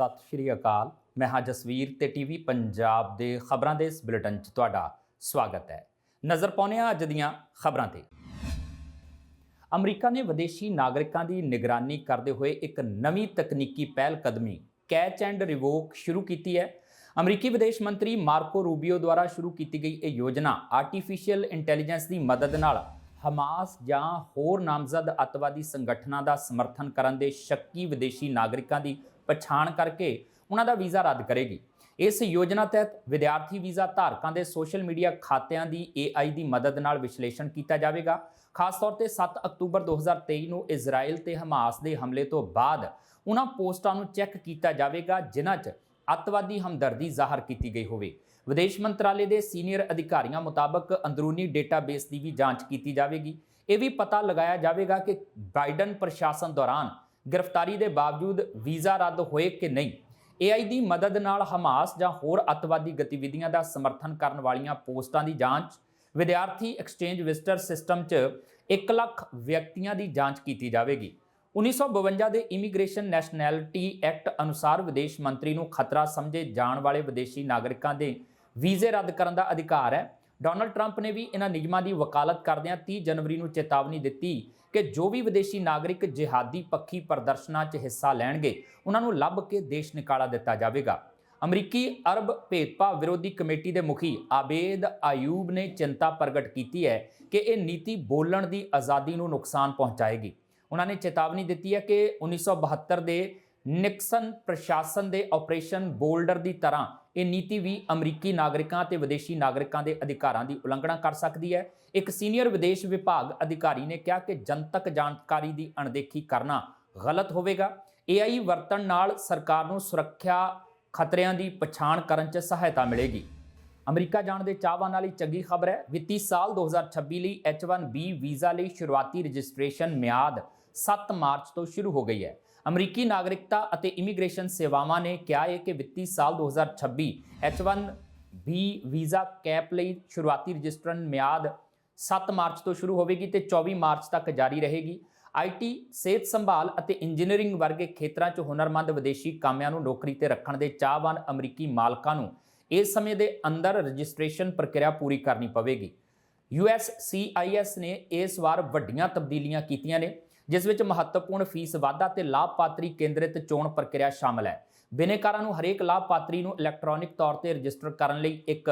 ਸਤਿ ਸ਼੍ਰੀ ਅਕਾਲ। ਮੈਂ ਹਾਂ ਜਸਵੀਰ ਤੇ ਟੀਵੀ ਪੰਜਾਬ ਦੇ ਖਬਰਾਂ ਦੇ ਇਸ ਬੁਲੇਟਿਨ 'ਚ ਤੁਹਾਡਾ ਸਵਾਗਤ ਹੈ। ਨਜ਼ਰ ਪਾਉਂਦੇ ਹਾਂ ਅੱਜ ਦੀਆਂ ਖਬਰਾਂ ਤੇ। ਅਮਰੀਕਾ ਨੇ ਵਿਦੇਸ਼ੀ ਨਾਗਰਿਕਾਂ ਦੀ ਨਿਗਰਾਨੀ ਕਰਦੇ ਹੋਏ ਇੱਕ ਨਵੀਂ ਤਕਨੀਕੀ ਪਹਿਲ ਕਦਮੀ ਕੈਚ ਐਂਡ ਰਿਵੋਕ ਸ਼ੁਰੂ ਕੀਤੀ ਹੈ। ਅਮਰੀਕੀ ਵਿਦੇਸ਼ ਮੰਤਰੀ ਮਾਰਕੋ ਰੂਬੀਓ ਦੁਆਰਾ ਸ਼ੁਰੂ ਕੀਤੀ ਗਈ ਇਹ ਯੋਜਨਾ ਆਰਟੀਫੀਸ਼ੀਅਲ ਇੰਟੈਲੀਜੈਂਸ ਦੀ ਮਦਦ ਨਾਲ ਹਮਾਸ ਜਾਂ ਹੋਰ ਨਾਮਜ਼ਦ ਅੱਤਵਾਦੀ ਸੰਗਠਨਾਂ ਦਾ ਸਮਰਥਨ ਕਰਨ ਦੇ ਸ਼ੱਕੀ ਵਿਦੇਸ਼ੀ ਨਾਗਰਿਕਾਂ ਦੀ ਪਛਾਣ ਕਰਕੇ ਉਹਨਾਂ ਦਾ ਵੀਜ਼ਾ ਰੱਦ ਕਰੇਗੀ। ਇਸ ਯੋਜਨਾ ਤਹਿਤ ਵਿਦਿਆਰਥੀ ਵੀਜ਼ਾ ਧਾਰਕਾਂ ਦੇ ਸੋਸ਼ਲ ਮੀਡੀਆ ਖਾਤਿਆਂ ਦੀ AI ਦੀ ਮਦਦ ਨਾਲ ਵਿਸ਼ਲੇਸ਼ਣ ਕੀਤਾ ਜਾਵੇਗਾ। ਖਾਸ ਤੌਰ ਤੇ 7 ਅਕਤੂਬਰ 2023 ਨੂੰ ਇਜ਼ਰਾਈਲ ਤੇ ਹਮਾਸ ਦੇ ਹਮਲੇ ਤੋਂ ਬਾਅਦ ਉਹਨਾਂ ਪੋਸਟਾਂ ਨੂੰ ਚੈੱਕ ਕੀਤਾ ਜਾਵੇਗਾ, ਜਿਨ੍ਹਾਂ 'ਚ ਅੱਤਵਾਦੀ ਹਮਦਰਦੀ ਜ਼ਾਹਰ ਕੀਤੀ ਗਈ ਹੋਵੇ। ਵਿਦੇਸ਼ ਮੰਤਰਾਲੇ ਦੇ ਸੀਨੀਅਰ ਅਧਿਕਾਰੀਆਂ ਮੁਤਾਬਕ ਅੰਦਰੂਨੀ ਡੇਟਾਬੇਸ ਦੀ ਵੀ ਜਾਂਚ ਕੀਤੀ ਜਾਵੇਗੀ। ਇਹ ਵੀ ਪਤਾ ਲਗਾਇਆ ਜਾਵੇਗਾ ਕਿ ਬਾਈਡਨ ਪ੍ਰਸ਼ਾਸਨ ਦੌਰਾਨ ਗ੍ਰਿਫਤਾਰੀ ਦੇ ਬਾਵਜੂਦ ਵੀਜ਼ਾ ਰੱਦ ਹੋਏ ਕਿ ਨਹੀਂ? AI ਦੀ ਮਦਦ ਨਾਲ ਹਮਾਸ ਜਾਂ ਹੋਰ ਅੱਤਵਾਦੀ ਗਤੀਵਿਧੀਆਂ ਦਾ ਸਮਰਥਨ ਕਰਨ ਵਾਲੀਆਂ ਪੋਸਟਾਂ ਦੀ ਜਾਂਚ, ਵਿਦਿਆਰਥੀ ਐਕਸਚੇਂਜ ਵਿਜ਼ਟਰ ਸਿਸਟਮ 'ਚ 1 ਲੱਖ ਵਿਅਕਤੀਆਂ ਦੀ ਜਾਂਚ ਕੀਤੀ ਜਾਵੇਗੀ। 1952 ਦੇ ਇਮੀਗ੍ਰੇਸ਼ਨ ਨੈਸ਼ਨੈਲਿਟੀ ਐਕਟ ਅਨੁਸਾਰ ਵਿਦੇਸ਼ ਮੰਤਰੀ ਨੂੰ ਖਤਰਾ ਸਮਝੇ ਜਾਣ ਵਾਲੇ ਵਿਦੇਸ਼ੀ ਨਾਗਰਿਕਾਂ ਦੇ ਵੀਜ਼ੇ ਰੱਦ ਕਰਨ ਦਾ ਅਧਿਕਾਰ ਹੈ। ਡੋਨਲਡ ਟਰੰਪ ਨੇ ਵੀ ਇਹਨਾਂ ਨਿਯਮਾਂ ਦੀ ਵਕਾਲਤ ਕਰਦਿਆਂ 30 ਜਨਵਰੀ ਨੂੰ ਚੇਤਾਵਨੀ ਦਿੱਤੀ ਕਿ ਜੋ ਵੀ ਵਿਦੇਸ਼ੀ ਨਾਗਰਿਕ ਜਿਹਾਦੀ ਪੱਖੀ ਪ੍ਰਦਰਸ਼ਨਾਂ 'ਚ ਹਿੱਸਾ ਲੈਣਗੇ, ਉਹਨਾਂ ਨੂੰ ਲੱਭ ਕੇ ਦੇਸ਼ ਨਿਕਾਲਾ ਦਿੱਤਾ ਜਾਵੇਗਾ। ਅਮਰੀਕੀ ਅਰਬ ਭੇਦਭਾਵ ਵਿਰੋਧੀ ਕਮੇਟੀ ਦੇ ਮੁਖੀ ਆਬੇਦ ਆਯੂਬ ਨੇ ਚਿੰਤਾ ਪ੍ਰਗਟ ਕੀਤੀ ਹੈ ਕਿ ਇਹ ਨੀਤੀ ਬੋਲਣ ਦੀ ਆਜ਼ਾਦੀ ਨੂੰ ਨੁਕਸਾਨ ਪਹੁੰਚਾਏਗੀ। ਉਹਨਾਂ ਨੇ ਚੇਤਾਵਨੀ ਦਿੱਤੀ ਹੈ ਕਿ 1972 ਦੇ ਨਿਕਸਨ ਪ੍ਰਸ਼ਾਸਨ ਦੇ ਆਪਰੇਸ਼ਨ ਬੋਲਡਰ ਦੀ ਤਰ੍ਹਾਂ ਇਹ ਨੀਤੀ ਵੀ ਅਮਰੀਕੀ ਨਾਗਰਿਕਾਂ ਤੇ ਵਿਦੇਸ਼ੀ ਨਾਗਰਿਕਾਂ ਦੇ ਅਧਿਕਾਰਾਂ ਦੀ ਉਲੰਘਣਾ ਕਰ ਸਕਦੀ ਹੈ। ਇੱਕ ਸੀਨੀਅਰ ਵਿਦੇਸ਼ ਵਿਭਾਗ ਅਧਿਕਾਰੀ ਨੇ ਕਿਹਾ ਕਿ ਜਨਤਕ ਜਾਣਕਾਰੀ ਦੀ ਅਣਦੇਖੀ ਕਰਨਾ ਗਲਤ ਹੋਵੇਗਾ। AI ਵਰਤਣ ਨਾਲ ਸਰਕਾਰ ਨੂੰ ਸੁਰੱਖਿਆ ਖਤਰਿਆਂ ਦੀ ਪਛਾਣ ਕਰਨ 'ਚ ਸਹਾਇਤਾ ਮਿਲੇਗੀ। ਅਮਰੀਕਾ ਜਾਣ ਦੇ ਚਾਹਵਾਨਾਂ ਲਈ ਚੰਗੀ ਖਬਰ ਹੈ। ਵਿੱਤੀ ਸਾਲ 2026 ਲਈ H1B ਵੀਜ਼ਾ ਲਈ ਸ਼ੁਰੂਆਤੀ ਰਜਿਸਟ੍ਰੇਸ਼ਨ ਮਿਆਦ 7 ਮਾਰਚ ਤੋਂ ਸ਼ੁਰੂ ਹੋ ਗਈ ਹੈ। ਅਮਰੀਕੀ ਨਾਗਰਿਕਤਾ ਅਤੇ ਇਮੀਗ੍ਰੇਸ਼ਨ ਸੇਵਾਵਾਂ ਨੇ ਕਿਹਾ ਹੈ ਕਿ ਵਿੱਤੀ ਸਾਲ 2026 H1B ਵੀਜ਼ਾ ਕੈਪ ਲਈ ਸ਼ੁਰੂਆਤੀ ਰਜਿਸਟਰਨ ਮਿਆਦ 7 ਮਾਰਚ ਤੋਂ ਸ਼ੁਰੂ ਹੋਵੇਗੀ ਤੇ 24 ਮਾਰਚ ਤੱਕ ਜਾਰੀ ਰਹੇਗੀ। ਆਈਟੀ ਸਿਹਤ ਸੰਭਾਲ ਅਤੇ ਇੰਜੀਨੀਅਰਿੰਗ ਵਰਗੇ ਖੇਤਰਾਂ 'ਚ ਹੁਨਰਮੰਦ ਵਿਦੇਸ਼ੀ ਕਾਮਿਆਂ ਨੂੰ ਨੌਕਰੀ ਤੇ ਰੱਖਣ ਦੇ ਚਾਹਵਾਨ ਅਮਰੀਕੀ ਮਾਲਕਾਂ ਨੂੰ ਇਸ ਸਮੇਂ ਦੇ ਅੰਦਰ ਰਜਿਸਟ੍ਰੇਸ਼ਨ ਪ੍ਰਕਿਰਿਆ ਪੂਰੀ ਕਰਨੀ ਪਵੇਗੀ। USCIS ਨੇ ਇਸ ਵਾਰ ਵੱਡੀਆਂ ਤਬਦੀਲੀਆਂ ਕੀਤੀਆਂ ਨੇ। ਜਿਸ ਵਿੱਚ ਮਹੱਤਵਪੂਰਨ ਫੀਸ ਵਾਧਾ ਤੇ ਲਾਭਪਾਤਰੀ ਕੇਂਦਰਿਤ ਚੋਣ ਪ੍ਰਕਿਰਿਆ ਸ਼ਾਮਲ ਹੈ। ਬਿਨੇਕਾਰਾਂ ਨੂੰ ਹਰੇਕ ਲਾਭਪਾਤਰੀ ਨੂੰ ਇਲੈਕਟ੍ਰੋਨਿਕ ਤੌਰ ਤੇ ਰਜਿਸਟਰ ਕਰਨ ਲਈ ਇੱਕ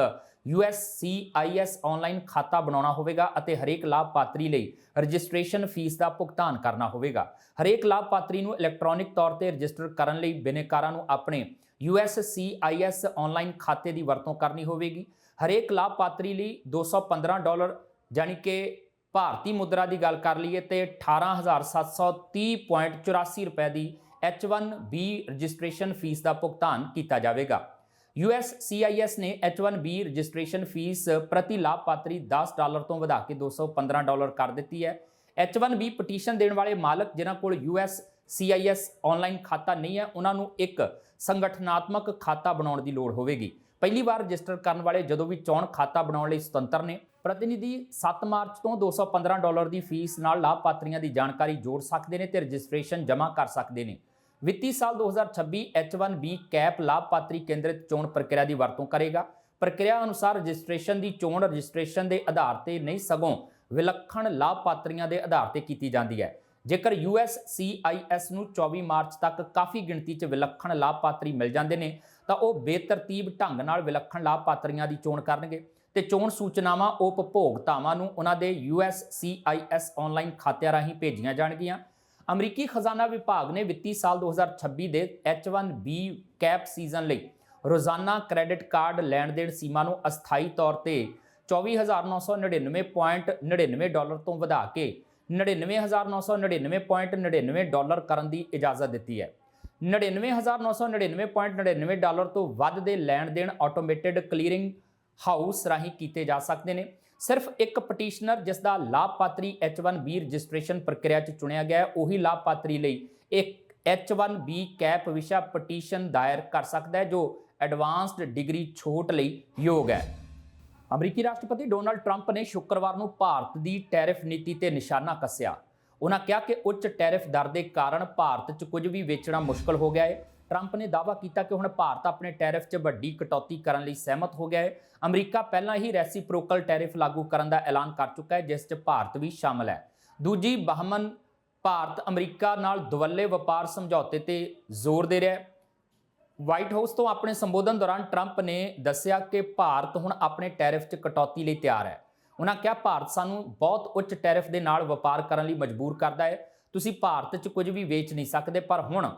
USCIS ਆਨਲਾਈਨ ਖਾਤਾ ਬਣਾਉਣਾ ਹੋਵੇਗਾ ਅਤੇ ਹਰੇਕ ਲਾਭਪਾਤਰੀ ਲਈ ਰਜਿਸਟ੍ਰੇਸ਼ਨ ਫੀਸ ਦਾ ਭੁਗਤਾਨ ਕਰਨਾ ਹੋਵੇਗਾ। ਹਰੇਕ ਲਾਭਪਾਤਰੀ ਨੂੰ ਇਲੈਕਟ੍ਰੋਨਿਕ ਤੌਰ ਤੇ ਰਜਿਸਟਰ ਕਰਨ ਲਈ ਬਿਨੇਕਾਰਾਂ ਨੂੰ ਆਪਣੇ USCIS ਆਨਲਾਈਨ ਖਾਤੇ ਦੀ ਵਰਤੋਂ ਕਰਨੀ ਹੋਵੇਗੀ। ਹਰੇਕ ਲਾਭਪਾਤਰੀ ਲਈ 215 ਡਾਲਰ ਯਾਨੀ ਕਿ ਭਾਰਤੀ ਮੁਦਰਾ ਦੀ ਗੱਲ ਕਰ ਲਈਏ ਤੇ 18730.84 ਰੁਪਏ ਦੀ H1B ਰਜਿਸਟ੍ਰੇਸ਼ਨ ਫੀਸ ਦਾ ਭੁਗਤਾਨ ਕੀਤਾ ਜਾਵੇਗਾ। USCIS ਨੇ H1B ਰਜਿਸਟ੍ਰੇਸ਼ਨ ਫੀਸ ਪ੍ਰਤੀ ਲਾਭਪਾਤਰੀ 10 ਡਾਲਰ ਤੋਂ ਵਧਾ ਕੇ 215 ਡਾਲਰ ਕਰ ਦਿੱਤੀ ਹੈ। H1B ਪਟੀਸ਼ਨ ਦੇਣ ਵਾਲੇ ਮਾਲਕ ਜਿਨ੍ਹਾਂ ਕੋਲ USCIS ਆਨਲਾਈਨ ਖਾਤਾ ਨਹੀਂ ਹੈ, ਉਹਨਾਂ ਨੂੰ ਇੱਕ ਸੰਗਠਨਾਤਮਕ ਖਾਤਾ ਬਣਾਉਣ ਦੀ ਲੋੜ ਹੋਵੇਗੀ। ਪਹਿਲੀ ਵਾਰ ਰਜਿਸਟਰ ਕਰਨ ਵਾਲੇ ਜਦੋਂ ਵੀ ਚੋਣ ਖਾਤਾ ਬਣਾਉਣ ਲਈ ਸੁਤੰਤਰ ਨੇ, ਪ੍ਰਤੀਨਿਧੀ 7 ਮਾਰਚ ਤੋਂ 215 ਡਾਲਰ ਦੀ ਫੀਸ ਨਾਲ ਲਾਭਪਾਤਰੀਆਂ ਦੀ ਜਾਣਕਾਰੀ ਜੋੜ ਸਕਦੇ ਨੇ ਤੇ ਰਜਿਸਟ੍ਰੇਸ਼ਨ ਜਮ੍ਹਾਂ ਕਰ ਸਕਦੇ ਨੇ। ਵਿੱਤੀ ਸਾਲ 2026 H1B ਕੈਪ ਲਾਭਪਾਤਰੀ ਕੇਂਦਰਿਤ ਚੋਣ ਪ੍ਰਕਿਰਿਆ ਦੀ ਵਰਤੋਂ ਕਰੇਗਾ। ਪ੍ਰਕਿਰਿਆ ਅਨੁਸਾਰ ਰਜਿਸਟ੍ਰੇਸ਼ਨ ਦੀ ਚੋਣ ਰਜਿਸਟ੍ਰੇਸ਼ਨ ਦੇ ਆਧਾਰ ਤੇ ਨਹੀਂ ਸਗੋਂ ਵਿਲੱਖਣ ਲਾਭਪਾਤਰੀਆਂ ਦੇ ਆਧਾਰ ਤੇ ਕੀਤੀ ਜਾਂਦੀ ਹੈ। ਜੇਕਰ USCIS ਨੂੰ 24 ਮਾਰਚ ਤੱਕ ਕਾਫੀ ਗਿਣਤੀ 'ਚ ਵਿਲੱਖਣ ਲਾਭਪਾਤਰੀ ਮਿਲ ਜਾਂਦੇ ਨੇ, ਤਾਂ ਉਹ ਬੇਤਰਤੀਬ ਢੰਗ ਨਾਲ ਵਿਲੱਖਣ ਲਾਭਪਾਤਰੀਆਂ ਦੀ ਚੋਣ ਕਰਨਗੇ। ਤੇ ਚੋਣ ਸੂਚਨਾਵਾਂ, ਉਪਭੋਗਤਾਵਾਂ ਨੂੰ ਉਹਨਾਂ ਦੇ USCIS ਆਨਲਾਈਨ ਖਾਤਿਆਂ ਰਾਹੀਂ ਭੇਜੀਆਂ ਜਾਣਗੀਆਂ। ਅਮਰੀਕੀ ਖਜ਼ਾਨਾ ਵਿਭਾਗ ਨੇ ਵਿੱਤੀ ਸਾਲ 2026 ਦੇ H1B ਕੈਪ ਸੀਜ਼ਨ ਲਈ ਰੋਜ਼ਾਨਾ ਕ੍ਰੈਡਿਟ ਕਾਰਡ ਲੈਣ ਦੇਣ ਸੀਮਾ ਨੂੰ ਅਸਥਾਈ ਤੌਰ ਤੇ 24999.99 ਡਾਲਰ ਤੋਂ ਵਧਾ ਕੇ 99999.99 ਡਾਲਰ ਕਰਨ ਦੀ ਇਜਾਜ਼ਤ ਦਿੱਤੀ ਹੈ। 99999.99 ਡਾਲਰ ਤੋਂ ਵੱਧ ਦੇ ਲੈਣ ਦੇਣ ਆਟੋਮੇਟਿਡ ਕਲੀਅਰਿੰਗ ਹਾਊਸ ਰਾਹੀਂ ਕੀਤੇ ਜਾ ਸਕਦੇ ਨੇ। ਸਿਰਫ ਇੱਕ ਪਟੀਸ਼ਨਰ ਜਿਸ ਦਾ ਲਾਭਪਾਤਰੀ H1B ਰਜਿਸਟ੍ਰੇਸ਼ਨ ਪ੍ਰਕਿਰਿਆ 'ਚ ਚੁਣਿਆ ਗਿਆ ਹੈ, ਉਹੀ ਲਾਭਪਾਤਰੀ ਲਈ ਇੱਕ H1B ਕੈਪ ਵਿਸ਼ਾ ਪਟੀਸ਼ਨ ਦਾਇਰ ਕਰ ਸਕਦਾ ਹੈ, ਜੋ ਐਡਵਾਂਸਡ ਡਿਗਰੀ ਛੋਟ ਲਈ ਯੋਗ ਹੈ। ਅਮਰੀਕੀ ਰਾਸ਼ਟਰਪਤੀ ਡੋਨਾਲਡ ਟਰੰਪ ਨੇ ਸ਼ੁੱਕਰਵਾਰ ਨੂੰ ਭਾਰਤ ਦੀ ਟੈਰਿਫ ਨੀਤੀ ਤੇ ਨਿਸ਼ਾਨਾ ਕੱਸਿਆ। ਉਹਨਾਂ ਕਿਹਾ ਕਿ ਉੱਚ ਟੈਰਿਫ ਦਰ ਦੇ ਕਾਰਨ ਭਾਰਤ 'ਚ ਕੁਝ ਵੀ ਵੇਚਣਾ ਮੁਸ਼ਕਲ ਹੋ ਗਿਆ ਹੈ ਟਰੰਪ ਨੇ ਦਾਅਵਾ ਕੀਤਾ ਕਿ ਹੁਣ ਭਾਰਤ ਆਪਣੇ ਟੈਰਿਫ 'ਚ ਵੱਡੀ ਕਟੌਤੀ ਕਰਨ ਲਈ ਸਹਿਮਤ ਹੋ ਗਿਆ ਹੈ ਅਮਰੀਕਾ ਪਹਿਲਾਂ ਹੀ ਰੈਸੀਪ੍ਰੋਕਲ ਟੈਰਿਫ ਲਾਗੂ ਕਰਨ ਦਾ ਐਲਾਨ ਕਰ ਚੁੱਕਾ ਹੈ ਜਿਸ 'ਚ ਭਾਰਤ ਵੀ ਸ਼ਾਮਲ ਹੈ। ਦੂਜੀ ਬਹਮਨ, ਭਾਰਤ ਅਮਰੀਕਾ ਨਾਲ ਦੁਵੱਲੇ ਵਪਾਰ ਸਮਝੌਤੇ ਤੇ ਜ਼ੋਰ ਦੇ ਰਿਹਾ ਹੈ ਵਾਈਟ ਹਾਊਸ ਤੋਂ ਆਪਣੇ ਸੰਬੋਧਨ ਦੌਰਾਨ ਟਰੰਪ ਨੇ ਦੱਸਿਆ ਕਿ ਭਾਰਤ ਹੁਣ ਆਪਣੇ ਟੈਰਿਫ 'ਚ ਕਟੌਤੀ ਲਈ ਤਿਆਰ ਹੈ। ਉਹਨਾਂ ਕਿਹਾ, ਭਾਰਤ ਸਾਨੂੰ ਬਹੁਤ ਉੱਚ ਟੈਰਿਫ ਦੇ ਨਾਲ ਵਪਾਰ ਕਰਨ ਲਈ ਮਜਬੂਰ ਕਰਦਾ ਹੈ। ਤੁਸੀਂ ਭਾਰਤ 'ਚ ਕੁਝ ਵੀ ਵੇਚ ਨਹੀਂ ਸਕਦੇ, ਪਰ ਹੁਣ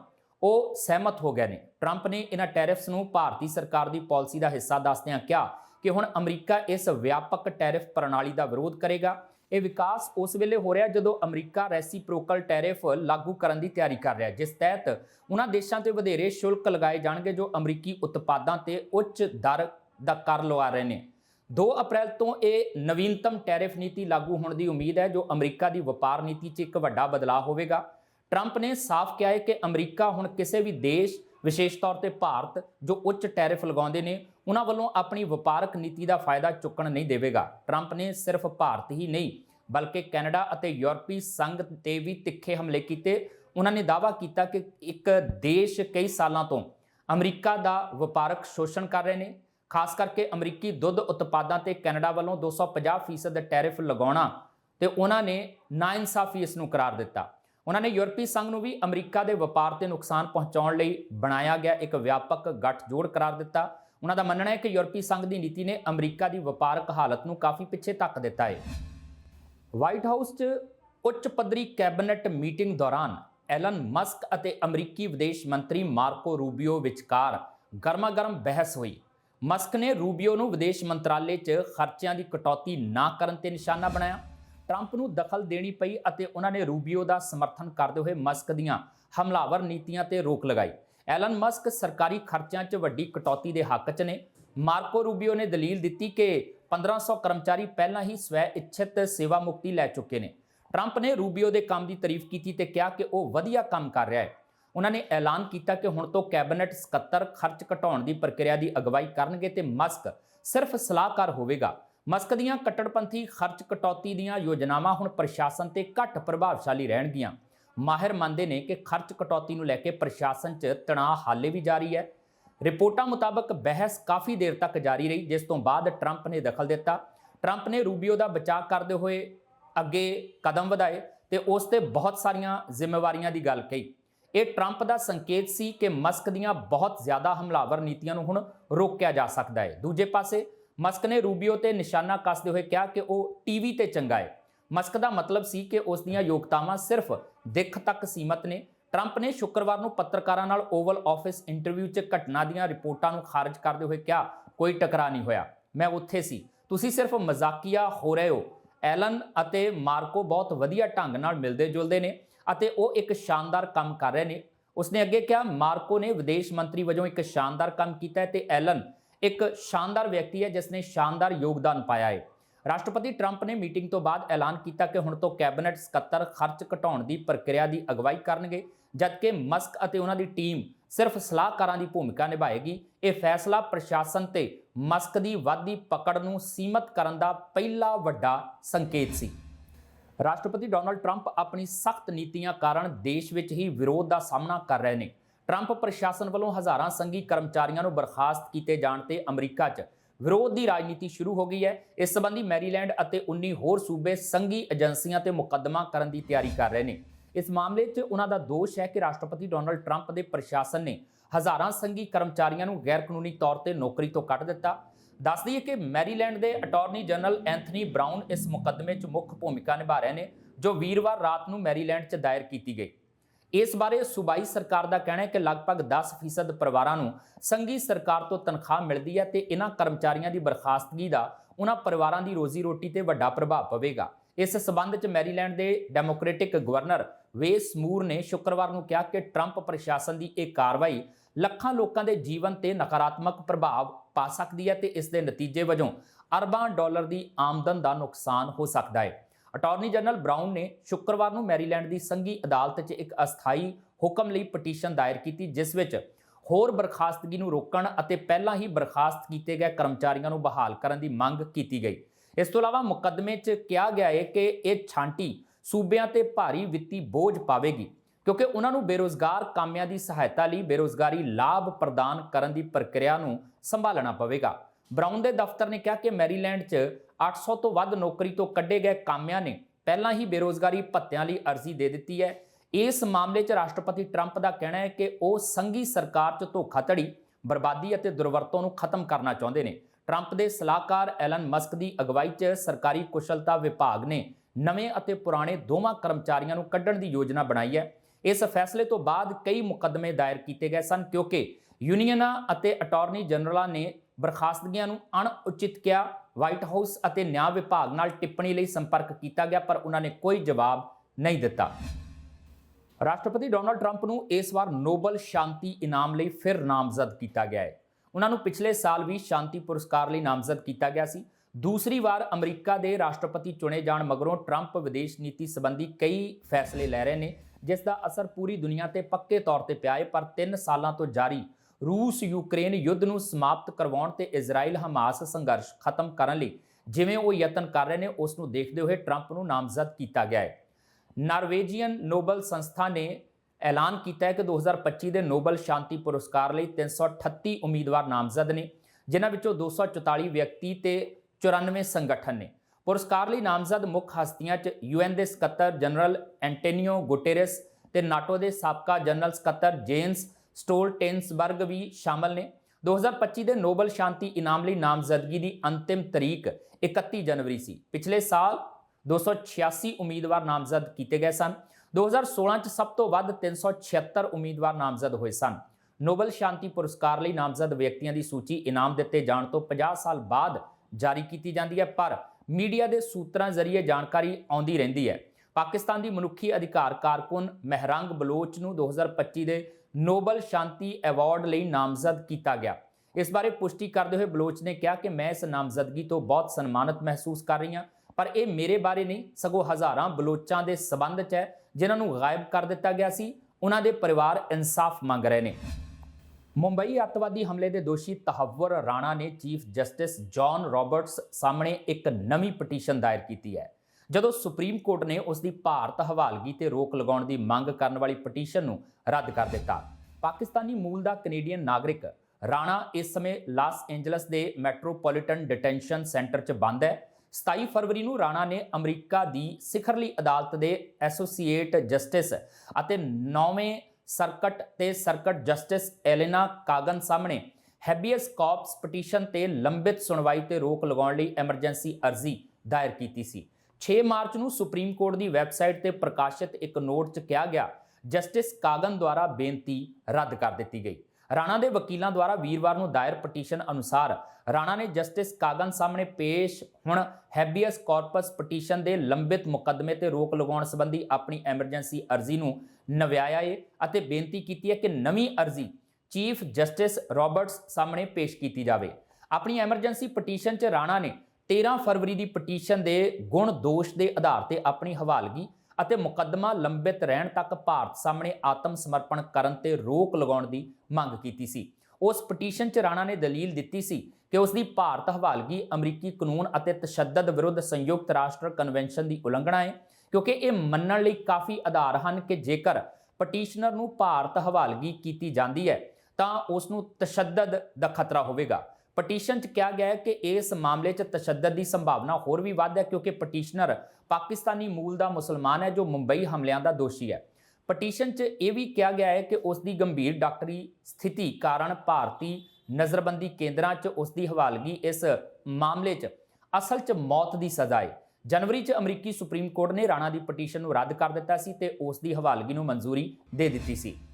ਉਹ ਸਹਿਮਤ ਹੋ ਗਏ ਨੇ। ਟਰੰਪ ਨੇ ਇਹਨਾਂ ਟੈਰਿਫਸ ਨੂੰ ਭਾਰਤੀ ਸਰਕਾਰ ਦੀ ਪਾਲਿਸੀ ਦਾ ਹਿੱਸਾ ਦੱਸਦਿਆਂ ਕਿਹਾ ਕਿ ਹੁਣ ਅਮਰੀਕਾ ਇਸ ਵਿਆਪਕ ਟੈਰਿਫ ਪ੍ਰਣਾਲੀ ਦਾ ਵਿਰੋਧ ਕਰੇਗਾ। ਇਹ ਵਿਕਾਸ ਉਸ ਵੇਲੇ ਹੋ ਰਿਹਾ ਜਦੋਂ ਅਮਰੀਕਾ ਰੈਸੀਪ੍ਰੋਕਲ ਟੈਰਿਫ ਲਾਗੂ ਕਰਨ ਦੀ ਤਿਆਰੀ ਕਰ ਰਿਹਾ ਜਿਸ ਤਹਿਤ ਉਹਨਾਂ ਦੇਸ਼ਾਂ ਤੇ ਵਧੇਰੇ ਸ਼ੁਲਕ ਲਗਾਏ ਜਾਣਗੇ ਜੋ ਅਮਰੀਕੀ ਉਤਪਾਦਾਂ ਤੇ ਉੱਚ ਦਰ ਦਾ ਕਰ ਲਵਾ ਰਹੇ ਨੇ। 2 ਅਪ੍ਰੈਲ ਤੋਂ ਇਹ ਨਵੀਨਤਮ ਟੈਰਿਫ ਨੀਤੀ ਲਾਗੂ ਹੋਣ ਦੀ ਉਮੀਦ ਹੈ, ਜੋ ਅਮਰੀਕਾ ਦੀ ਵਪਾਰ ਨੀਤੀ 'ਚ ਇੱਕ ਵੱਡਾ ਬਦਲਾਅ ਹੋਵੇਗਾ। ਟਰੰਪ ਨੇ ਸਾਫ਼ ਕਿਹਾ ਹੈ ਕਿ ਅਮਰੀਕਾ ਹੁਣ ਕਿਸੇ ਵੀ ਦੇਸ਼ ਵਿਸ਼ੇਸ਼ ਤੌਰ ਤੇ ਭਾਰਤ, ਜੋ ਉੱਚ ਟੈਰਿਫ ਲਗਾਉਂਦੇ ਨੇ, ਉਹਨਾਂ ਵੱਲੋਂ ਆਪਣੀ ਵਪਾਰਕ ਨੀਤੀ ਦਾ ਫਾਇਦਾ ਚੁੱਕਣ ਨਹੀਂ ਦੇਵੇਗਾ। ਟਰੰਪ ਨੇ ਸਿਰਫ ਭਾਰਤ ਹੀ ਨਹੀਂ, ਬਲਕਿ ਕੈਨੇਡਾ ਅਤੇ ਯੂਰਪੀ ਸੰਘ ਤੇ ਵੀ ਤਿੱਖੇ ਹਮਲੇ ਕੀਤੇ। ਉਹਨਾਂ ਨੇ ਦਾਅਵਾ ਕੀਤਾ ਕਿ ਇੱਕ ਦੇਸ਼ ਕਈ ਸਾਲਾਂ ਤੋਂ ਅਮਰੀਕਾ ਦਾ ਵਪਾਰਕ ਸ਼ੋਸ਼ਣ ਕਰ ਰਹੇ ਨੇ। ਖਾਸ ਕਰਕੇ ਅਮਰੀਕੀ ਦੁੱਧ ਉਤਪਾਦਾਂ ਤੇ ਕੈਨੇਡਾ ਵੱਲੋਂ 250% ਟੈਰਿਫ ਲਗਾਉਣਾ, ਤੇ ਉਹਨਾਂ ਨੇ ਨਾਇਨਸਾਫੀ ਇਸ ਨੂੰ ਕਰਾਰ ਦਿੱਤਾ। ਉਹਨਾਂ ਨੇ ਯੂਰਪੀ ਸੰਘ ਨੂੰ ਵੀ ਅਮਰੀਕਾ ਦੇ ਵਪਾਰ ਤੇ ਨੁਕਸਾਨ ਪਹੁੰਚਾਉਣ ਲਈ ਬਣਾਇਆ ਗਿਆ ਇੱਕ ਵਿਆਪਕ ਗੱਠਜੋੜ ਕਰਾਰ ਦਿੱਤਾ। ਉਹਨਾਂ ਦਾ ਮੰਨਣਾ ਹੈ ਕਿ ਯੂਰਪੀ ਸੰਘ ਦੀ ਨੀਤੀ ਨੇ ਅਮਰੀਕਾ ਦੀ ਵਪਾਰਕ ਹਾਲਤ ਨੂੰ ਕਾਫੀ ਪਿੱਛੇ ਧੱਕ ਦਿੱਤਾ ਹੈ। ਵਾਈਟ ਹਾਊਸ 'ਚ ਉੱਚ ਪੱਧਰੀ ਕੈਬਨਿਟ ਮੀਟਿੰਗ ਦੌਰਾਨ ਐਲਨ ਮਸਕ ਅਤੇ ਅਮਰੀਕੀ ਵਿਦੇਸ਼ ਮੰਤਰੀ ਮਾਰਕੋ ਰੂਬੀਓ ਵਿਚਕਾਰ ਗਰਮਾ-ਗਰਮ ਬਹਿਸ ਹੋਈ। ਮਸਕ ਨੇ ਰੂਬੀਓ ਨੂੰ ਵਿਦੇਸ਼ ਮੰਤਰਾਲੇ 'ਚ ਖਰਚਿਆਂ ਦੀ ਕਟੌਤੀ ਨਾ ਕਰਨ ਤੇ ਨਿਸ਼ਾਨਾ ਬਣਾਇਆ। ਟਰੰਪ ਨੂੰ ਦਖਲ ਦੇਣੀ ਪਈ ਅਤੇ ਉਹਨਾਂ ਨੇ ਰੂਬੀਓ ਦਾ ਸਮਰਥਨ ਕਰਦੇ ਹੋਏ ਮਸਕ ਦੀਆਂ ਹਮਲਾਵਰ ਨੀਤੀਆਂ ਤੇ ਰੋਕ ਲਗਾਈ। ਐਲਨ ਮਸਕ ਸਰਕਾਰੀ ਖਰਚਿਆਂ 'ਚ ਵੱਡੀ ਕਟੌਤੀ ਦੇ ਹੱਕ 'ਚ ਨੇ। ਮਾਰਕੋ ਰੂਬੀਓ ਨੇ ਦਲੀਲ ਦਿੱਤੀ ਕਿ 1500 ਕਰਮਚਾਰੀ ਪਹਿਲਾਂ ਹੀ ਸਵੈ ਇੱਛਤ ਸੇਵਾ ਮੁਕਤੀ ਲੈ ਚੁੱਕੇ ਨੇ। ਟਰੰਪ ਨੇ ਰੂਬੀਓ ਦੇ ਕੰਮ ਦੀ ਤਾਰੀਫ ਕੀਤੀ ਤੇ ਕਿਹਾ ਕਿ ਉਹ ਵਧੀਆ ਕੰਮ ਕਰ ਰਿਹਾ ਹੈ। ਉਹਨਾਂ ਨੇ ਐਲਾਨ ਕੀਤਾ ਕਿ ਹੁਣ ਤੋਂ ਕੈਬਨਿਟ ਸਕੱਤਰ ਖਰਚ ਘਟਾਉਣ ਦੀ ਪ੍ਰਕਿਰਿਆ ਦੀ ਅਗਵਾਈ ਕਰਨਗੇ ਤੇ ਮਸਕ ਸਿਰਫ ਸਲਾਹਕਾਰ ਹੋਵੇਗਾ। ਮਸਕ ਦੀਆਂ ਕੱਟੜਪੰਥੀ ਖਰਚ ਕਟੌਤੀ ਦੀਆਂ ਯੋਜਨਾਵਾਂ ਹੁਣ ਪ੍ਰਸ਼ਾਸਨ ਤੇ ਘੱਟ ਪ੍ਰਭਾਵਸ਼ਾਲੀ ਰਹਿਣਗੀਆਂ। ਮਾਹਿਰ ਮੰਨਦੇ ਨੇ ਕਿ ਖਰਚ ਕਟੌਤੀ ਨੂੰ ਲੈ ਕੇ ਪ੍ਰਸ਼ਾਸਨ 'ਚ ਤਣਾਅ ਹਾਲੇ ਵੀ ਜਾਰੀ ਹੈ। ਰਿਪੋਰਟਾਂ ਮੁਤਾਬਕ ਬਹਿਸ ਕਾਫੀ ਦੇਰ ਤੱਕ ਜਾਰੀ ਰਹੀ, ਜਿਸ ਤੋਂ ਬਾਅਦ ਟਰੰਪ ਨੇ ਦਖਲ ਦਿੱਤਾ। ਟਰੰਪ ਨੇ ਰੂਬੀਓ ਦਾ ਬਚਾਅ ਕਰਦੇ ਹੋਏ ਅੱਗੇ ਕਦਮ ਵਧਾਏ ਤੇ ਉਸ ਤੇ ਬਹੁਤ ਸਾਰੀਆਂ ਜ਼ਿੰਮੇਵਾਰੀਆਂ ਦੀ ਗੱਲ ਕਹੀ। ਇਹ ਟਰੰਪ ਦਾ ਸੰਕੇਤ ਸੀ ਕਿ ਮਸਕ ਦੀਆਂ ਬਹੁਤ ਜ਼ਿਆਦਾ ਹਮਲਾਵਰ ਨੀਤੀਆਂ ਨੂੰ ਹੁਣ ਰੋਕਿਆ ਜਾ ਸਕਦਾ ਹੈ। ਦੂਜੇ ਪਾਸੇ ਮਸਕ ਨੇ ਰੂਬੀਓ ਤੇ ਨਿਸ਼ਾਨਾ ਕੱਸਦੇ ਹੋਏ ਕਿਹਾ ਕਿ ਉਹ ਟੀਵੀ ਤੇ ਚੰਗਾ ਹੈ। ਮਸਕ ਦਾ ਮਤਲਬ ਸੀ ਕਿ ਉਸ ਦੀਆਂ ਯੋਗਤਾਵਾਂ ਸਿਰਫ ਦਿੱਖ ਤੱਕ ਸੀਮਤ ਨੇ। ਟਰੰਪ ਨੇ ਸ਼ੁੱਕਰਵਾਰ ਨੂੰ ਪੱਤਰਕਾਰਾਂ ਨਾਲ ਓਵਲ ਆਫਿਸ ਇੰਟਰਵਿਊ 'ਚ ਘਟਨਾ ਦੀਆਂ ਰਿਪੋਰਟਾਂ ਨੂੰ ਖਾਰਜ ਕਰਦੇ ਹੋਏ ਕਿਹਾ, ਕੋਈ ਟਕਰਾਅ ਨਹੀਂ ਹੋਇਆ। ਮੈਂ ਉੱਥੇ ਸੀ। ਤੁਸੀਂ ਸਿਰਫ ਮਜ਼ਾਕੀਆ ਹੋ ਰਹੇ ਹੋ। ਐਲਨ ਅਤੇ ਮਾਰਕੋ ਬਹੁਤ ਵਧੀਆ ਢੰਗ ਨਾਲ ਮਿਲਦੇ ਜੁਲਦੇ ਨੇ ਅਤੇ ਉਹ ਇੱਕ ਸ਼ਾਨਦਾਰ ਕੰਮ ਕਰ ਰਹੇ ਨੇ। ਉਸਨੇ ਅੱਗੇ ਕਿਹਾ, ਮਾਰਕੋ ਨੇ ਵਿਦੇਸ਼ ਮੰਤਰੀ ਵਜੋਂ ਇੱਕ ਸ਼ਾਨਦਾਰ ਕੰਮ ਕੀਤਾ ਹੈ ਤੇ ਐਲਨ ਇੱਕ ਸ਼ਾਨਦਾਰ ਵਿਅਕਤੀ ਹੈ ਜਿਸ ਨੇ ਸ਼ਾਨਦਾਰ ਯੋਗਦਾਨ ਪਾਇਆ ਹੈ। ਰਾਸ਼ਟਰਪਤੀ ਟਰੰਪ ਨੇ ਮੀਟਿੰਗ ਤੋਂ ਬਾਅਦ ਐਲਾਨ ਕੀਤਾ ਕਿ ਹੁਣ ਤੋਂ ਕੈਬਨਿਟ ਸਕੱਤਰ ਖਰਚ ਘਟਾਉਣ ਦੀ ਪ੍ਰਕਿਰਿਆ ਦੀ ਅਗਵਾਈ ਕਰਨਗੇ, ਜਦਕਿ ਮਸਕ ਅਤੇ ਉਹਨਾਂ ਦੀ ਟੀਮ ਸਿਰਫ ਸਲਾਹਕਾਰਾਂ ਦੀ ਭੂਮਿਕਾ ਨਿਭਾਏਗੀ। ਇਹ ਫੈਸਲਾ ਪ੍ਰਸ਼ਾਸਨ ਤੇ ਮਸਕ ਦੀ ਵਾਧੀ ਪਕੜ ਨੂੰ ਸੀਮਤ ਕਰਨ ਦਾ ਪਹਿਲਾ ਵੱਡਾ ਸੰਕੇਤ ਸੀ। ਰਾਸ਼ਟਰਪਤੀ ਡੋਨਲਡ ਟਰੰਪ ਆਪਣੀ ਸਖਤ ਨੀਤੀਆਂ ਕਾਰਨ ਦੇਸ਼ ਵਿੱਚ ਹੀ ਵਿਰੋਧ ਦਾ ਸਾਹਮਣਾ ਕਰ ਰਹੇ ਨੇ। ਟਰੰਪ ਪ੍ਰਸ਼ਾਸਨ ਵੱਲੋਂ ਹਜ਼ਾਰਾਂ ਸੰਘੀ ਕਰਮਚਾਰੀਆਂ ਨੂੰ ਬਰਖਾਸਤ ਕੀਤੇ ਜਾਣ ਤੇ ਅਮਰੀਕਾ 'ਚ ਵਿਰੋਧ ਦੀ ਰਾਜਨੀਤੀ ਸ਼ੁਰੂ ਹੋ ਗਈ ਹੈ। ਇਸ ਸੰਬੰਧੀ ਮੈਰੀਲੈਂਡ ਅਤੇ 19 ਹੋਰ ਸੂਬੇ ਸੰਘੀ ਏਜੰਸੀਆਂ ਤੇ ਮੁਕੱਦਮਾ ਕਰਨ ਦੀ ਤਿਆਰੀ ਕਰ ਰਹੇ ਨੇ। ਇਸ ਮਾਮਲੇ 'ਚ ਉਹਨਾਂ ਦਾ ਦੋਸ਼ ਹੈ ਕਿ ਰਾਸ਼ਟਰਪਤੀ ਡੋਨਲਡ ਟਰੰਪ ਦੇ ਪ੍ਰਸ਼ਾਸਨ ਨੇ ਹਜ਼ਾਰਾਂ ਸੰਘੀ ਕਰਮਚਾਰੀਆਂ ਨੂੰ ਗੈਰ ਕਾਨੂੰਨੀ ਤੌਰ ਤੇ ਨੌਕਰੀ ਤੋਂ ਕੱਢ ਦਿੱਤਾ। ਦੱਸ ਦਈਏ ਕਿ ਮੈਰੀਲੈਂਡ ਦੇ ਅਟਾਰਨੀ ਜਨਰਲ ਐਂਥਨੀ ਬਰਾਊਨ ਇਸ ਮੁਕੱਦਮੇ 'ਚ ਮੁੱਖ ਭੂਮਿਕਾ ਨਿਭਾ ਰਹੇ ਨੇ, ਜੋ ਵੀਰਵਾਰ ਰਾਤ ਨੂੰ ਮੈਰੀਲੈਂਡ 'ਚ ਦਾਇਰ ਕੀਤੀ ਗਈ। ਇਸ ਬਾਰੇ ਸੂਬਾਈ ਸਰਕਾਰ ਦਾ ਕਹਿਣਾ ਹੈ ਕਿ ਲਗਭਗ 10% ਪਰਿਵਾਰਾਂ ਨੂੰ ਸੰਘੀ ਸਰਕਾਰ ਤੋਂ ਤਨਖਾਹ ਮਿਲਦੀ ਹੈ ਤੇ ਇਹਨਾਂ ਕਰਮਚਾਰੀਆਂ ਦੀ ਬਰਖਾਸਤਗੀ ਦਾ ਉਹਨਾਂ ਪਰਿਵਾਰਾਂ ਦੀ ਰੋਜ਼ੀ ਰੋਟੀ ਤੇ ਵੱਡਾ ਪ੍ਰਭਾਵ ਪਵੇਗਾ। ਇਸ ਸਬੰਧ 'ਚ ਮੈਰੀਲੈਂਡ ਦੇ ਡੈਮੋਕ੍ਰੈਟਿਕ ਗਵਰਨਰ ਵੇਸ ਮੂਰ ਨੇ ਸ਼ੁੱਕਰਵਾਰ ਨੂੰ ਕਿਹਾ ਕਿ ਟਰੰਪ ਪ੍ਰਸ਼ਾਸਨ ਦੀ ਇਹ ਕਾਰਵਾਈ ਲੱਖਾਂ ਲੋਕਾਂ ਦੇ ਜੀਵਨ ਤੇ ਨਕਾਰਾਤਮਕ ਪ੍ਰਭਾਵ ਪਾ ਸਕਦੀ ਹੈ ਤੇ ਇਸ ਦੇ ਨਤੀਜੇ ਵਜੋਂ ਅਰਬਾਂ ਡਾਲਰ ਦੀ ਆਮਦਨ ਦਾ ਨੁਕਸਾਨ ਹੋ ਸਕਦਾ ਹੈ। ਅਟਾਰਨੀ ਜਨਰਲ ਬ੍ਰਾਊਨ ਨੇ ਸ਼ੁੱਕਰਵਾਰ ਨੂੰ ਮੈਰੀਲੈਂਡ ਦੀ ਸੰਘੀ ਅਦਾਲਤ 'ਚ ਇੱਕ ਅਸਥਾਈ ਹੁਕਮ ਲਈ ਪਟੀਸ਼ਨ ਦਾਇਰ ਕੀਤੀ, ਜਿਸ ਵਿੱਚ ਹੋਰ ਬਰਖਾਸਤਗੀ ਨੂੰ ਰੋਕਣ ਅਤੇ ਪਹਿਲਾਂ ਹੀ ਬਰਖਾਸਤ ਕੀਤੇ ਗਏ ਕਰਮਚਾਰੀਆਂ ਨੂੰ ਬਹਾਲ ਕਰਨ ਦੀ ਮੰਗ ਕੀਤੀ ਗਈ। ਇਸ ਤੋਂ ਇਲਾਵਾ ਮੁਕੱਦਮੇ 'ਚ ਕਿਹਾ ਗਿਆ ਹੈ ਕਿ ਇਹ ਛਾਂਟੀ ਸੂਬਿਆਂ ਤੇ ਭਾਰੀ ਵਿੱਤੀ ਬੋਝ ਪਾਵੇਗੀ, ਕਿਉਂਕਿ ਉਹਨਾਂ ਨੂੰ ਬੇਰੋਜ਼ਗਾਰ ਕਾਮਿਆਂ ਦੀ ਸਹਾਇਤਾ ਲਈ ਬੇਰੋਜ਼ਗਾਰੀ ਲਾਭ ਪ੍ਰਦਾਨ ਕਰਨ ਦੀ ਪ੍ਰਕਿਰਿਆ ਨੂੰ ਸੰਭਾਲਣਾ ਪਵੇਗਾ। ਬਰਾਊਨ ਦੇ ਦਫ਼ਤਰ ਨੇ ਕਿਹਾ ਕਿ ਮੈਰੀਲੈਂਡ 'ਚ 800 ਤੋਂ ਵੱਧ ਨੌਕਰੀ ਤੋਂ ਕੱਢੇ ਗਏ ਕਾਮਿਆਂ ਨੇ ਪਹਿਲਾਂ ਹੀ ਬੇਰੋਜ਼ਗਾਰੀ ਭੱਤਿਆਂ ਲਈ ਅਰਜ਼ੀ ਦੇ ਦਿੱਤੀ ਹੈ। ਇਸ ਮਾਮਲੇ 'ਚ ਰਾਸ਼ਟਰਪਤੀ ਟਰੰਪ ਦਾ ਕਹਿਣਾ ਹੈ ਕਿ ਉਹ ਸੰਘੀ ਸਰਕਾਰ 'ਚ ਧੋਖਾਧੜੀ, ਬਰਬਾਦੀ ਅਤੇ ਦੁਰਵਰਤੋਂ ਨੂੰ ਖਤਮ ਕਰਨਾ ਚਾਹੁੰਦੇ ਨੇ। ਟਰੰਪ ਦੇ ਸਲਾਹਕਾਰ ਐਲਨ ਮਸਕ ਦੀ ਅਗਵਾਈ 'ਚ ਸਰਕਾਰੀ ਕੁਸ਼ਲਤਾ ਵਿਭਾਗ ਨੇ ਨਵੇਂ ਅਤੇ ਪੁਰਾਣੇ ਦੋਵਾਂ ਕਰਮਚਾਰੀਆਂ ਨੂੰ ਕੱਢਣ ਦੀ ਯੋਜਨਾ ਬਣਾਈ ਹੈ। ਇਸ ਫੈਸਲੇ ਤੋਂ ਬਾਅਦ ਕਈ ਮੁਕੱਦਮੇ ਦਾਇਰ ਕੀਤੇ ਗਏ ਸਨ ਕਿਉਂਕਿ ਯੂਨੀਅਨਾਂ ਅਤੇ ਅਟਾਰਨੀ ਜਨਰਲਾਂ ਨੇ ਬਰਖਾਸਤਗੀਆਂ ਨੂੰ ਅਣਉਚਿਤ ਕਿਹਾ ਵਾਈਟ ਹਾਊਸ ਅਤੇ ਨਿਆਂ ਵਿਭਾਗ ਨਾਲ ਟਿੱਪਣੀ ਲਈ ਸੰਪਰਕ ਕੀਤਾ ਗਿਆ, ਪਰ ਉਹਨਾਂ ਨੇ ਕੋਈ ਜਵਾਬ ਨਹੀਂ ਦਿੱਤਾ। ਰਾਸ਼ਟਰਪਤੀ ਡੋਨਾਲਡ ਟਰੰਪ ਨੂੰ ਇਸ ਵਾਰ ਨੋਬਲ ਸ਼ਾਂਤੀ ਇਨਾਮ ਲਈ ਫਿਰ ਨਾਮਜ਼ਦ ਕੀਤਾ ਗਿਆ ਹੈ। ਉਹਨਾਂ ਨੂੰ ਪਿਛਲੇ ਸਾਲ ਵੀ ਸ਼ਾਂਤੀ ਪੁਰਸਕਾਰ ਲਈ ਨਾਮਜ਼ਦ ਕੀਤਾ ਗਿਆ ਸੀ। ਦੂਸਰੀ ਵਾਰ ਅਮਰੀਕਾ ਦੇ ਰਾਸ਼ਟਰਪਤੀ ਚੁਣੇ ਜਾਣ ਮਗਰੋਂ ਟਰੰਪ ਵਿਦੇਸ਼ ਨੀਤੀ ਸੰਬੰਧੀ ਕਈ ਫੈਸਲੇ ਲੈ ਰਹੇ ਨੇ, ਜਿਸ ਦਾ ਅਸਰ ਪੂਰੀ ਦੁਨੀਆ ਤੇ ਪੱਕੇ ਤੌਰ ਤੇ ਪਿਆ ਹੈ, ਪਰ 3 ਸਾਲਾਂ ਤੋਂ ਜਾਰੀ ਰੂਸ, ਯੂਕਰੇਨ ਯੁੱਧ ਨੂੰ ਸਮਾਪਤ ਕਰਵਾਉਣ ਤੇ ਇਜ਼ਰਾਈਲ, ਹਮਾਸ ਸੰਘਰਸ਼ ਖਤਮ ਕਰਨ ਲਈ ਜਿਵੇਂ ਉਹ ਯਤਨ ਕਰ ਰਹੇ ਨੇ, ਉਸ ਨੂੰ ਦੇਖਦੇ ਹੋਏ ਟਰੰਪ ਨੂੰ ਨਾਮਜ਼ਦ ਕੀਤਾ ਗਿਆ ਹੈ। ਨਾਰਵੇਜੀਅਨ ਨੋਬਲ ਸੰਸਥਾ ਨੇ ਐਲਾਨ ਕੀਤਾ ਹੈ ਕਿ 2025 ਦੇ ਨੋਬਲ ਸ਼ਾਂਤੀ ਪੁਰਸਕਾਰ ਲਈ 338 ਉਮੀਦਵਾਰ ਨਾਮਜ਼ਦ ਨੇ, ਜਿਨ੍ਹਾਂ ਵਿੱਚੋਂ 244 ਵਿਅਕਤੀ ਤੇ 94 ਸੰਗਠਨ ਨੇ। ਪੁਰਸਕਾਰ ਲਈ ਨਾਮਜ਼ਦ ਮੁੱਖ ਹਸਤੀਆਂ 'ਚ ਯੂਐਨ ਦੇ ਸਕੱਤਰ ਜਨਰਲ ਐਂਟੋਨੀਓ ਗੁਟੇਰਸ ਤੇ ਨਾਟੋ ਦੇ ਸਾਬਕਾ ਜਨਰਲ ਸਕੱਤਰ ਜੇਨਸ ਸਟੋਲਟੈਂਸਬਰਗ ਵੀ ਸ਼ਾਮਲ ਨੇ। 2025 ਦੇ ਨੋਬਲ ਸ਼ਾਂਤੀ ਇਨਾਮ ਲਈ ਨਾਮਜ਼ਦਗੀ ਦੀ ਅੰਤਿਮ ਤਰੀਕ 31 ਜਨਵਰੀ ਸੀ। ਪਿਛਲੇ ਸਾਲ 286 ਉਮੀਦਵਾਰ ਨਾਮਜ਼ਦ ਕੀਤੇ ਗਏ ਸਨ। 2016 ਚ ਸਭ ਤੋਂ ਵੱਧ 376 ਉਮੀਦਵਾਰ ਨਾਮਜ਼ਦ ਹੋਏ ਸਨ। ਨੋਬਲ ਸ਼ਾਂਤੀ ਪੁਰਸਕਾਰ ਲਈ ਨਾਮਜ਼ਦ ਵਿਅਕਤੀਆਂ ਦੀ ਸੂਚੀ ਇਨਾਮ ਦਿੱਤੇ ਜਾਣ ਤੋਂ 50 ਸਾਲ ਬਾਅਦ ਜਾਰੀ ਕੀਤੀ ਜਾਂਦੀ ਹੈ, ਪਰ ਮੀਡੀਆ ਦੇ ਸੂਤਰਾਂ ਜ਼ਰੀਏ ਜਾਣਕਾਰੀ ਆਉਂਦੀ ਰਹਿੰਦੀ ਹੈ। ਪਾਕਿਸਤਾਨ ਦੀ ਮਨੁੱਖੀ ਅਧਿਕਾਰ ਕਾਰਕੁਨ ਮਹਿਰੰਗ ਬਲੋਚ ਨੂੰ 2025 ਦੇ ਨੋਬਲ ਸ਼ਾਂਤੀ ਅਵਾਰਡ ਲਈ ਨਾਮਜ਼ਦ ਕੀਤਾ ਗਿਆ। ਇਸ ਬਾਰੇ ਪੁਸ਼ਟੀ ਕਰਦੇ ਹੋਏ ਬਲੋਚ ਨੇ ਕਿਹਾ ਕਿ ਮੈਂ ਇਸ ਨਾਮਜ਼ਦਗੀ ਤੋਂ ਬਹੁਤ ਸਨਮਾਨਿਤ ਮਹਿਸੂਸ ਕਰ ਰਹੀ ਹਾਂ, ਪਰ ਇਹ ਮੇਰੇ ਬਾਰੇ ਨਹੀਂ, ਸਗੋਂ ਹਜ਼ਾਰਾਂ ਬਲੋਚਾਂ ਦੇ ਸਬੰਧ 'ਚ ਹੈ, ਜਿਨ੍ਹਾਂ ਨੂੰ ਗਾਇਬ ਕਰ ਦਿੱਤਾ ਗਿਆ ਸੀ। ਉਹਨਾਂ ਦੇ ਪਰਿਵਾਰ ਇਨਸਾਫ ਮੰਗ ਰਹੇ ਨੇ। ਮੁੰਬਈ ਅੱਤਵਾਦੀ ਹਮਲੇ ਦੇ ਦੋਸ਼ੀ ਤਹਵਰ ਰਾਣਾ ਨੇ ਚੀਫ ਜਸਟਿਸ ਜੌਨ ਰਾਬਰਟਸ ਸਾਹਮਣੇ ਇੱਕ ਨਵੀਂ ਪਟੀਸ਼ਨ ਦਾਇਰ ਕੀਤੀ ਹੈ। ਜਦੋਂ ਸੁਪਰੀਮ ਕੋਰਟ ਨੇ ਉਸ ਦੀ ਭਾਰਤ ਹਵਾਲਗੀ ਤੇ ਰੋਕ ਲਗਾਉਣ ਦੀ ਮੰਗ ਕਰਨ ਵਾਲੀ ਪਟੀਸ਼ਨ ਨੂੰ ਰੱਦ ਕਰ ਦਿੱਤਾ, ਪਾਕਿਸਤਾਨੀ ਮੂਲ ਦਾ ਕੈਨੇਡੀਅਨ ਨਾਗਰਿਕ ਰਾਣਾ ਇਸ ਸਮੇਂ ਲਾਸ ਐਂਜਲਸ ਦੇ ਮੈਟਰੋਪੋਲੀਟਨ ਡਿਟੈਂਸ਼ਨ ਸੈਂਟਰ 'ਚ ਬੰਦ ਹੈ। 27 ਫਰਵਰੀ ਨੂੰ ਰਾਣਾ ਨੇ ਅਮਰੀਕਾ ਦੀ ਸਿਖਰਲੀ ਅਦਾਲਤ ਦੇ ਐਸੋਸੀਏਟ ਜਸਟਿਸ ਅਤੇ ਨੌਵੇਂ ਸਰਕਟ ਤੇ ਸਰਕਟ ਜਸਟਿਸ ਐਲੇਨਾ ਕਾਗਨ ਸਾਹਮਣੇ ਹੈਬੀਅਸ ਕਾਰਪਸ ਪਟੀਸ਼ਨ ਤੇ ਲੰਬਿਤ ਸੁਣਵਾਈ ਤੇ ਰੋਕ ਲਗਾਉਣ ਲਈ ਐਮਰਜੈਂਸੀ ਅਰਜ਼ੀ ਦਾਇਰ ਕੀਤੀ ਸੀ। 6 ਮਾਰਚ ਨੂੰ ਸੁਪਰੀਮ ਕੋਰਟ ਦੀ ਵੈਬਸਾਈਟ ਤੇ ਪ੍ਰਕਾਸ਼ਿਤ ਇੱਕ ਨੋਟ 'ਚ ਕਿਹਾ ਗਿਆ, ਜਸਟਿਸ ਕਾਗਨ ਦੁਆਰਾ ਬੇਨਤੀ ਰੱਦ ਕਰ ਦਿੱਤੀ ਗਈ। ਰਾਣਾ ਦੇ ਵਕੀਲਾਂ ਦੁਆਰਾ ਵੀਰਵਾਰ ਨੂੰ ਦਾਇਰ ਪਟੀਸ਼ਨ ਅਨੁਸਾਰ ਰਾਣਾ ਨੇ ਜਸਟਿਸ ਕਾਗਨ ਸਾਹਮਣੇ ਪੇਸ਼ ਹੁਣ ਹੈਬੀਅਸ ਕਾਰਪਸ ਪਟੀਸ਼ਨ ਦੇ ਲੰਬਿਤ ਮੁਕੱਦਮੇ ਤੇ ਰੋਕ ਲਗਾਉਣ ਸੰਬੰਧੀ ਆਪਣੀ ਐਮਰਜੈਂਸੀ ਅਰਜ਼ੀ ਨੂੰ ਨਵਿਆਇਆ ਏ ਅਤੇ ਬੇਨਤੀ ਕੀਤੀ ਹੈ ਕਿ ਨਵੀਂ ਅਰਜ਼ੀ ਚੀਫ ਜਸਟਿਸ ਰਾਬਰਟਸ ਸਾਹਮਣੇ ਪੇਸ਼ ਕੀਤੀ ਜਾਵੇ। ਆਪਣੀ ਐਮਰਜੈਂਸੀ ਪਟੀਸ਼ਨ 'ਚ ਰਾਣਾ ਨੇ 13 ਫਰਵਰੀ ਦੀ ਪਟੀਸ਼ਨ ਦੇ ਗੁਣ ਦੋਸ਼ ਦੇ ਆਧਾਰ ਤੇ ਆਪਣੀ ਹਵਾਲਗੀ ਅਤੇ ਮੁਕੱਦਮਾ ਲੰਬਿਤ ਰਹਿਣ ਤੱਕ ਭਾਰਤ ਸਾਹਮਣੇ ਆਤਮ ਸਮਰਪਣ ਕਰਨ ਤੇ ਰੋਕ ਲਗਾਉਣ ਦੀ ਮੰਗ ਕੀਤੀ ਸੀ। ਉਸ ਪਟੀਸ਼ਨ 'ਚ ਰਾਣਾ ਨੇ ਦਲੀਲ ਦਿੱਤੀ ਸੀ ਕਿ ਉਸ ਦੀ ਭਾਰਤ ਹਵਾਲਗੀ ਅਮਰੀਕੀ ਕਾਨੂੰਨ ਅਤੇ ਤਸ਼ੱਦਦ ਵਿਰੁੱਧ ਸੰਯੁਕਤ ਰਾਸ਼ਟਰ ਕਨਵੈਨਸ਼ਨ ਦੀ ਉਲੰਘਣਾ ਹੈ ਕਿਉਂਕਿ ਇਹ ਮੰਨਣ ਲਈ ਕਾਫੀ ਆਧਾਰ ਹਨ ਕਿ ਜੇਕਰ ਪਟੀਸ਼ਨਰ ਨੂੰ ਭਾਰਤ ਹਵਾਲਗੀ ਕੀਤੀ ਜਾਂਦੀ ਹੈ, ਤਾਂ ਉਸ ਨੂੰ ਤਸ਼ੱਦਦ ਦਾ ਖਤਰਾ ਹੋਵੇਗਾ। ਪਟੀਸ਼ਨ 'ਚ ਕਿਹਾ ਗਿਆ ਹੈ ਕਿ ਇਸ ਮਾਮਲੇ 'ਚ ਤਸ਼ੱਦਦ ਦੀ ਸੰਭਾਵਨਾ ਹੋਰ ਵੀ ਵੱਧ ਹੈ ਕਿਉਂਕਿ ਪਟੀਸ਼ਨਰ ਪਾਕਿਸਤਾਨੀ ਮੂਲ ਦਾ ਮੁਸਲਮਾਨ ਹੈ ਜੋ ਮੁੰਬਈ ਹਮਲਿਆਂ ਦਾ ਦੋਸ਼ੀ ਹੈ। ਪਟੀਸ਼ਨ 'ਚ ਇਹ ਵੀ ਕਿਹਾ ਗਿਆ ਹੈ ਕਿ ਉਸ ਦੀ ਗੰਭੀਰ ਡਾਕਟਰੀ ਸਥਿਤੀ ਕਾਰਨ ਭਾਰਤੀ ਨਜ਼ਰਬੰਦੀ ਕੇਂਦਰਾਂ 'ਚ ਉਸ ਦੀ ਹਵਾਲਗੀ ਇਸ ਮਾਮਲੇ 'ਚ ਅਸਲ 'ਚ ਮੌਤ ਦੀ ਸਜ਼ਾ ਹੈ। ਜਨਵਰੀ 'ਚ ਅਮਰੀਕੀ ਸੁਪਰੀਮ ਕੋਰਟ ਨੇ ਰਾਣਾ ਦੀ ਪਟੀਸ਼ਨ ਨੂੰ ਰੱਦ ਕਰ ਦਿੱਤਾ ਸੀ ਤੇ ਉਸ ਦੀ ਹਵਾਲਗੀ ਨੂੰ ਮਨਜ਼ੂਰੀ ਦੇ ਦਿੱਤੀ ਸੀ।